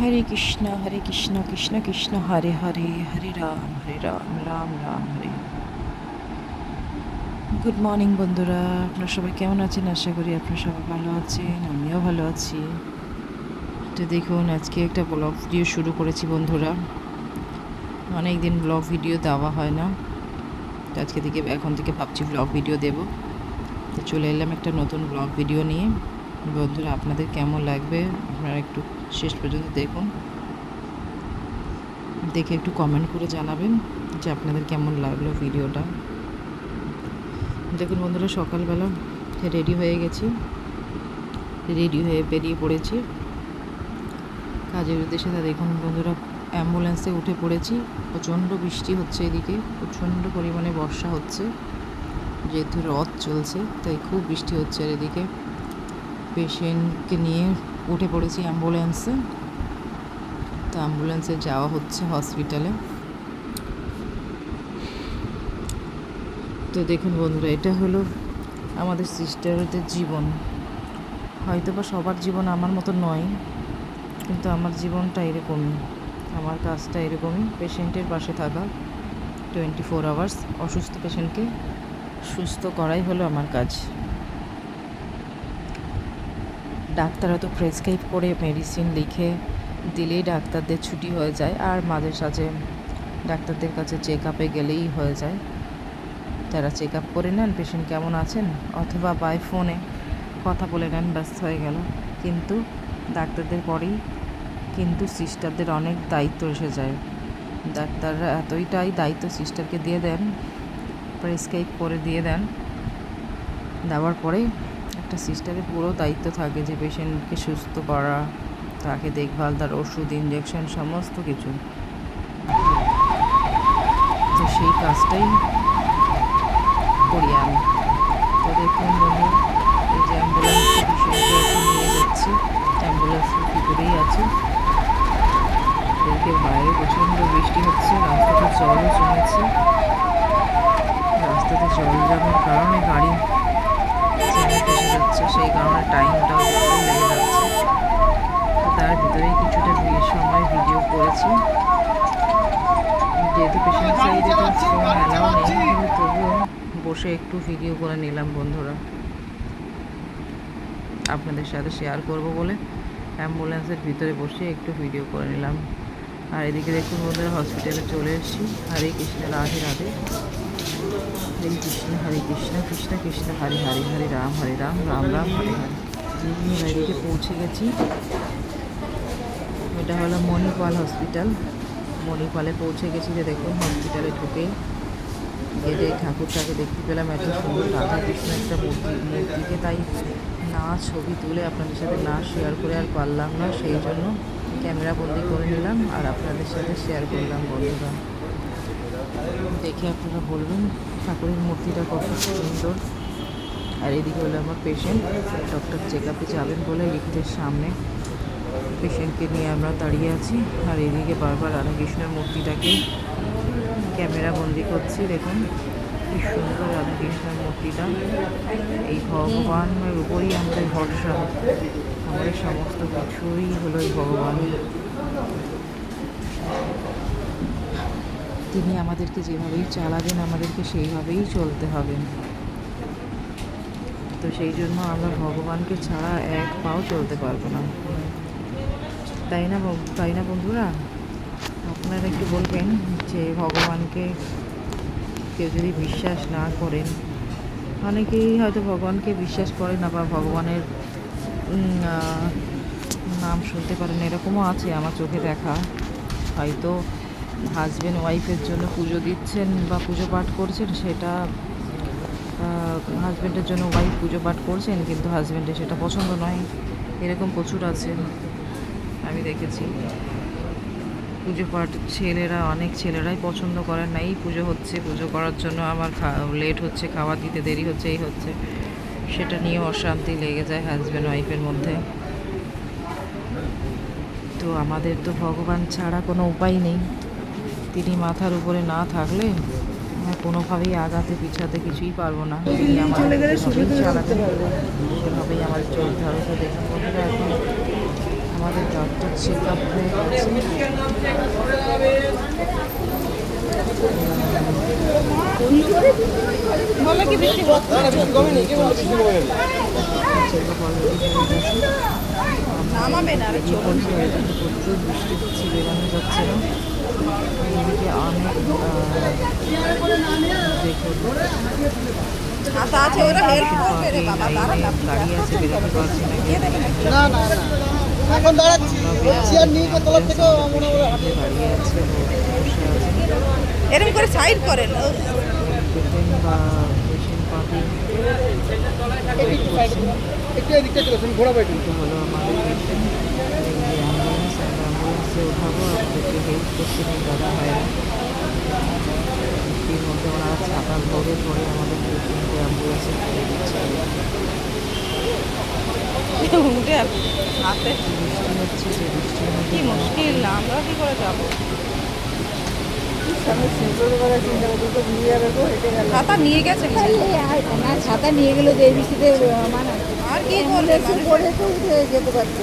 হরে Krishna Hare Krishna Krishna Krishna, Hare Hare Hare Ram Hare Ram Ram Ram, Hare good morning বন্ধুরা, আপনারা সবাই কেমন আছেন? আশা করি আপনারা সবাই ভালো আছেন, আমিও ভালো আছি। তো দেখুন, আজকে একটা ব্লগ ভিডিও শুরু করেছি বন্ধুরা। অনেক দিন ব্লগ ভিডিও দেওয়া হয় না। তো আজকে থেকে, এখন থেকে ভাবছি ব্লগ ভিডিও দেব। তো চলে এলাম একটা নতুন ব্লগ ভিডিও নিয়ে। বন্ধুরা, আপনাদের কেমন লাগবে? আপনারা একটু শেষ পর্যন্ত দেখুন। দেখে একটু কমেন্ট করে জানাবেন যে আপনাদের কেমন লাগল ভিডিওটা। দেখুন বন্ধুরা, সকালবেলা রেডি হয়ে গেছি। রেডি হয়ে বেরিয়ে পড়েছি। কাজের উদ্দেশ্যে তা দেখুন বন্ধুরা অ্যাম্বুলেন্সে উঠে পড়েছি। প্রচণ্ড বৃষ্টি হচ্ছে এদিকে, প্রচণ্ড পরিমাণে বর্ষা হচ্ছে। যেহেতু রথ চলছে, তাই খুব বৃষ্টি হচ্ছে আর এদিকে। পেশেন্টকে নিয়ে উঠে পড়েছি অ্যাম্বুলেন্সে তো অ্যাম্বুলেন্সে যাওয়া হচ্ছে হসপিটালে তো দেখুন বন্ধুরা, এটা হলো আমাদের সিস্টারদের জীবন। হয়তো বা সবার জীবন আমার মতো নয়, কিন্তু আমার জীবনটা এরকমই। আমার কাজটা এরকমই পেশেন্টের পাশে থাকা টোয়েন্টি ফোর আওয়ার্স অসুস্থ পেশেন্টকে সুস্থ করাই হলো আমার কাজ। ডাক্তাররা তো প্রেসক্রাইব করে মেডিসিন লিখে দিলেই ডাক্তারদের ছুটি হয়ে যায় আর মাঝে সাঝে ডাক্তারদের কাছে চেক আপে গেলেই হয়ে যায়। তারা চেক আপ করে নেন, পেশেন্ট কেমন আছেন? অথবা বাই ফোনে কথা বলে নেন, ব্যস্ত হয়ে গেল। কিন্তু ডাক্তারদের পরেই কিন্তু সিস্টারদের অনেক দায়িত্ব এসে যায়। ডাক্তাররা এতইটাই দায়িত্ব সিস্টারকে দিয়ে দেন, প্রেসক্রাইব করে দিয়ে দেন, দেওয়ার পরে একটা সিস্টারের পুরো দায়িত্ব থাকে যে পেশেন্টকে সুস্থ করা, তাকে দেখভাল, তার ওষুধ ইঞ্জেকশন সমস্ত কিছু। তো সেই কাজটাই করি আমি। তো দেখুন বন্ধু, এই যে অ্যাম্বুলেন্সে নিয়ে যাচ্ছি। অ্যাম্বুলেন্সের ভিতরেই আছে। এদিকে বাইরে প্রচণ্ড বৃষ্টি হচ্ছে, রাস্তাতে জলও জমেছে। রাস্তাতে জল জমার কারণে গাড়ি যাচ্ছে, সেই কারণে টাইমটাও লেগে যাচ্ছে। তো তার ভিতরেই কিছুটা সময় ভিডিও করেছি। যেহেতু পেশেন্ট সাইডে তো ফোন নেই কিন্তু তবুও বসে একটু ভিডিও করে নিলাম বন্ধুরা। আপনাদের সাথে শেয়ার করব বলে অ্যাম্বুলেন্সের ভিতরে বসে একটু ভিডিও করে নিলাম। আর এদিকে দেখুন বন্ধুরা হসপিটালে চলে এসেছি। হরে কৃষ্ণ, রাধে রাধে। হরে কৃষ্ণ হরে কৃষ্ণ কৃষ্ণ কৃষ্ণ, হরে হরে হরে রাম হরে রাম রাম রাম, হরে হরে। পৌঁছে গেছি। এটা হলো মণিপাল হসপিটাল। মণিপালে পৌঁছে গেছি যে দেখুন, হসপিটালে ঢুকে গেটে ঠাকুরটাকে দেখতে পেলাম। এত সুন্দর রাধা কৃষ্ণ একটা মূর্তি মূর্তিকে। তাই না ছবি তুলে আপনাদের সাথে না শেয়ার করে আর পারলাম না। সেই জন্য ক্যামেরা বন্দি করে নিলাম আর আপনাদের সাথে শেয়ার করলাম, বন্ধুরা। দেখে আপনারা বলবেন, ঠাকুরের মূর্তিটা কত সুন্দর। আর এদিকে হলো আমার পেশেন্ট ডক্টর চেক আপে যাবেন বলে লিফটের সামনে। পেশেন্টকে নিয়ে আমরা দাঁড়িয়ে আছি। আর এদিকে বারবার রাধাকৃষ্ণের মূর্তিটাকে ক্যামেরা বন্দি করছি, দেখুন। কি সুন্দর রাধাকৃষ্ণের মূর্তিটা। এই ভগবানের উপরই আমাদের ভরসা। আমাদের সমস্ত কিছুই হলো এই ভগবান তিনি আমাদেরকে যেভাবেই চালাবেন, আমাদেরকে সেইভাবেই চলতে হবে তো সেই জন্য আমরা ভগবানকে ছাড়া এক পাও চলতে পারব না। তাই না তাই না বন্ধুরা? আপনারা একটু বলবেন যে ভগবানকে কেউ যদি বিশ্বাস না করেন, অনেকেই হয়তো ভগবানকে বিশ্বাস করে না বা ভগবানের নাম শুনতে পারেন, এরকমও আছে আমার চোখে দেখা। হয়তো হাজব্যান্ড ওয়াইফের জন্য পুজো দিচ্ছেন বা পুজো পাঠ করছেন, সেটা হাজব্যান্ডের জন্য ওয়াইফ পুজো পাঠ করছেন, কিন্তু হাজব্যান্ডের সেটা পছন্দ নয়। এরকম প্রচুর আছে আমি দেখেছি। পুজো পাঠ ছেলেরা, অনেক ছেলেরাই পছন্দ করেন না, এই পুজো হচ্ছে, পুজো করার জন্য আমার লেট হচ্ছে, খাওয়া দিতে দেরি হচ্ছে, এই হচ্ছে। সেটা নিয়ে অশান্তি লেগে যায় হাজব্যান্ড ওয়াইফের মধ্যে। তো আমাদের তো ভগবান ছাড়া কোনো উপায় নেই। তিনি মাথার উপরে না থাকলে আমরা কোনোভাবেই আগাতে পিছাতে কিছুই পারব না। চালাতে সেভাবেই আমাদের চলতে হবে তো দেখুন বন্ধুরা এখন আমাদের ডক্টর চেক আপ হয়ে গেছে। প্রচুর বৃষ্টি হচ্ছে বেরোনো যাচ্ছে না। এদিকে অনেক হাতা আছে বেরোতে পারছি না দিয়ে দেবে নাকি? না না না এখন দাঁড়াচ্ছি চেয়ার নিয়ে তলার থেকেও যে দাঁড়িয়ে আছে ও বসে আছে এরকম করে সাইড করেন। ও, পেশেন্ট বা পেশেন্ট পার্টি একটু এদিকটা চলে আসুন ঘোরাবো হলো আমাদের অ্যাম্বুলেন্সে উঠাবো আমাদেরকে হেল্প করছিলেন দাদা ভাইরা বৃষ্টির মধ্যে ওনারা ছাতা ধরে ধরে আমাদের পেশেন্টকে অ্যাম্বুলেন্সে তুলে দিচ্ছে। উঠে হাতে। বৃষ্টি হচ্ছে যে বৃষ্টির মধ্যে কি মুশকিল না আমরা কি করে যাব? হাতা নিয়ে গেছে না ছাতা নিয়ে গেলে যে বৃষ্টিতে মানে আর কি একটু পরে তো উঠে যেতে পারতো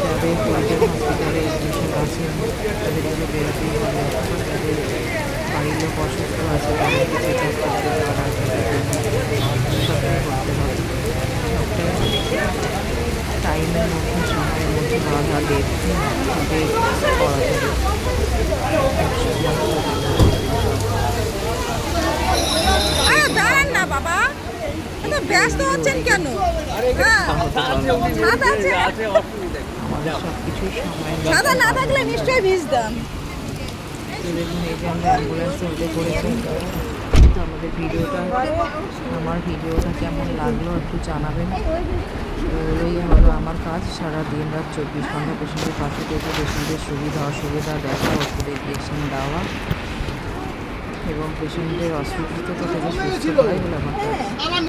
যাদের হরিজন হসপিটালে পেশেন্ট আছেন তাদেরকে বেরোতেই হবে যাদের বাড়ির লোক অসুস্থ আছে তাদেরকে চেক আপ করতে যাওয়া সবটাই করতে হবে সবটাই টাইমের মধ্যে সময়ের মধ্যে বাধা দেড় থেকে করা যাবে দাঁড়ান না বাবা এত ব্যস্ত হচ্ছেন কেন হ্যাঁ আছে আমাদের সব সময় ছাতা না থাকলে নিশ্চয়ই ভিজতাম তো এই যে আমরা অ্যাম্বুলেন্সে উঠে পড়েছি তো আমাদের ভিডিওটা আমার ভিডিওটা কেমন লাগল একটু জানাবেন। এই হলো আমার কাজ সারা দিন রাত চব্বিশ ঘণ্টা পেশেন্টের পাশে থেকে পেশেন্টের সুবিধা অসুবিধা দেখা ওষুধের ইঞ্জেকশন দেওয়া এবং পেশেন্টের অসুস্থতা থেকে সুস্থ করাই হলো আমার কাজ।